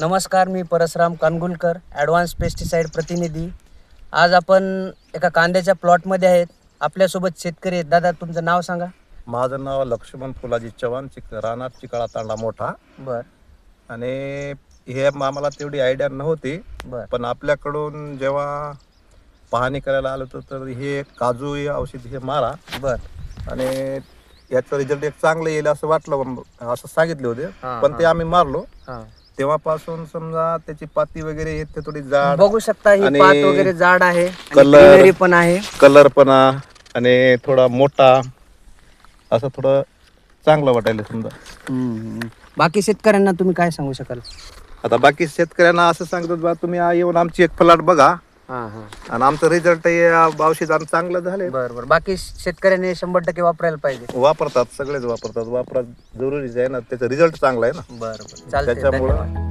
नमस्कार मी Parasram Kangulkar advance pesticide प्रतिनिधी. आज आपण एका कांद्याच्या प्लॉटमध्ये आहेत. आपल्यासोबत शेतकरी आहेत. दादा तुमचं नाव सांगा. माझं नाव लक्ष्मण फुलाजी चव्हाण चिक राहणार चिकाळा तांडा मोठा. बर. आणि हे आम्हाला तेवढी आयडिया नव्हती. बर. पण आपल्याकडून जेव्हा पाहणी करायला आलो होतो तर हे काजू हे औषध हे मारा. बर. आणि याचा रिझल्ट एक चांगलं येईल असं वाटलं असं सांगितले होते. हा, पण. ते आम्ही मारलो. हां. तेव्हापासून समजा त्याची पाती वगैरे येत थोडी जाड. बघू शकता ही आणि पात वगैरे जाड आहे कलर- पण आहे. कलरपणा आणि थोडा मोठा. असं थोडं चांगलं वाटायला समजा. हम्म. बाकी शेतकऱ्यांना तुम्ही काय सांगू शकाल? आता बाकी शेतकऱ्यांना असं सांगतो बा तुम्ही आ- येऊन आमची एक फलाट बघा. हां हां. आणि आमचं रिझल्ट औषध चांगलं झाले बर बर. बाकी शेतकऱ्यांनी शंभर टक्के वापरायला पाहिजे. वापरतात सगळेच वापरतात. वापरात जरुरीच आहे ना त्याचा रिझल्ट चांगला आहे ना. बरं बरं. चालतंय. त्याच्यामुळं धन्यवाद.